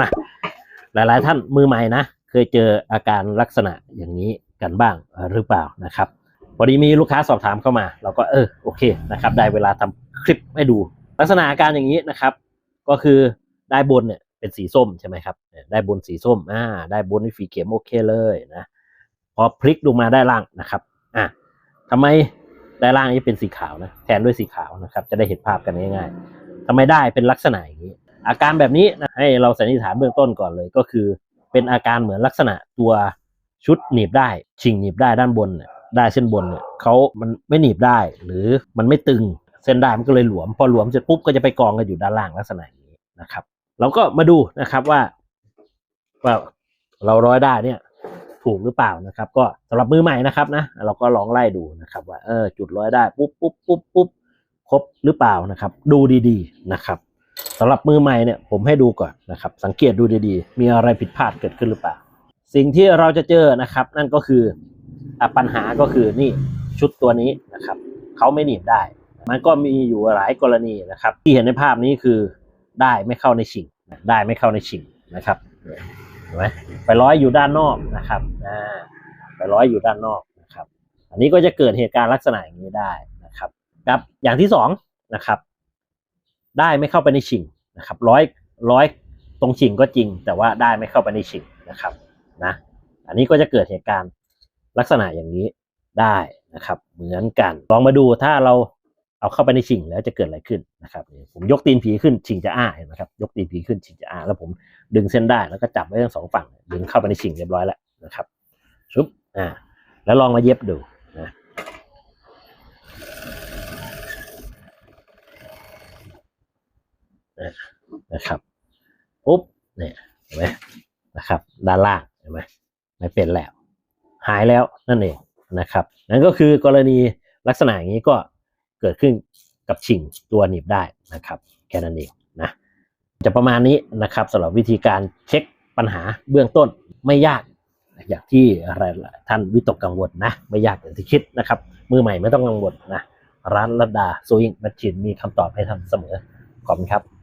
มาหลาย ๆ ท่านมือใหม่นะ เคยเจออาการลักษณะอย่างนี้กันบ้างหรือเปล่านะครับพอดีมีลูกค้าสอบถามเข้ามา เราก็เออโอเคนะครับได้เวลาทำคลิปให้ดู ลักษณะอาการอย่างนี้นะครับ ก็คือได้บนเนี่ยเป็นสีส้มใช่ไหมครับได้บนสีส้มอ่าได้บนฝีเข็มโอเคเลยนะพอพลิกลงมาได้ล่างนะครับอะทำไมได้ล่างนี้เป็นสีขาวนะแทนด้วยสีขาวนะครับ จะได้เห็นภาพกันง่ายๆทำไมได้เป็นลักษณะอย่างนี้ อาการแบบนี้นะให้เราสันนิษฐานเบื้องต้นก่อนเลยก็คือ เป็นอาการเหมือนลักษณะตัวชุดหนีบได้ ชิงหนีบได้ด้านบนเนี่ยได้เส้นบนเนี่ยเขามันไม่หนีบได้ หรือมันไม่ตึงเส้นได้มันก็เลยหลวม พอหลวมเสร็จปุ๊บก็จะไปกองกันอยู่ด้านล่างลักษณะนี้นะครับ เราก็มาดูนะครับว่าว่าเราร้อยได้เนี่ยถูกหรือเปล่านะครับ ก็สำหรับมือใหม่นะครับนะเราก็ลองไล่ดูนะครับ ว่าเออจุดร้อยได้ปุ๊บปุ๊บปุ๊บปุ๊บครบหรือเปล่านะครับ ดูดีๆนะครับ สำหรับมือใหม่เนี่ยผมให้ดูก่อนนะครับ สังเกตดูดีๆ มีอะไรผิดพลาดเกิดขึ้นหรือเปล่า สิ่งที่เราจะเจอนะครับ นั่นก็คืออปัญหาก็คือนี่ชุดตัวนี้นะครับเขาไม่หนีบได้ มันก็มีอยู่หลายกรณีนะครับ ที่เห็นในภาพนี้คือได้ไม่เข้าในชิงได้ไม่เข้าในชิงนะครับเห็นไหมไปร้อยอยู่ด้านนอกนะครับอ่าไปร้อยอยู่ด้านนอกนะครับ อันนี้ก็จะเกิดเหตุการณ์ลักษณะอย่างนี้ได้นะครับครับอย่างที่สองนะครับ ได้ไม่เข้าไปในชิงนะครับร้อยร้อยตรงชิงก็จริง แต่ว่าได้ไม่เข้าไปในชิงนะครับนะอันนี้ก็จะเกิดเหตุการณ์ลักษณะอย่างนี้ได้นะครับ เหมือนกันลองมาดูถ้าเราเอาเข้าไปในชิงแล้วจะเกิดอะไรขึ้นนะครับผมยกตีนผีขึ้นชิงจะอ้าเห็นไหมครับยกตีนผีขึ้นชิงจะอ้าแล้วผมดึงเส้นได้แล้วก็จับไว้ทั้งสองฝั่งดึงเข้าไปในชิงเรียบร้อยแล้วนะครับชุบอ่าแล้วลองมาเย็บดู นะครับปุ๊บเนี่ยเห็นไหมนะครับด้านล่างเห็นไหมไม่เป็นแล้ว หายแล้วนั่นเองนะครับ นั่นก็คือกรณีลักษณะอย่างนี้ก็เกิดขึ้นกับชิงตัวหนีบได้นะครับ แค่นั้นเองนะจะประมาณนี้นะครับสำหรับวิธีการเช็คปัญหาเบื้องต้นไม่ยากอย่างที่อะไรท่านวิตกกังวลนะ ไม่ยากอย่างที่คิดนะครับ มือใหม่ไม่ต้องกังวลนะ ร้านรัดดาโซยิงแมชชีนมีคำตอบให้ท่านเสมอขอบคุณครับ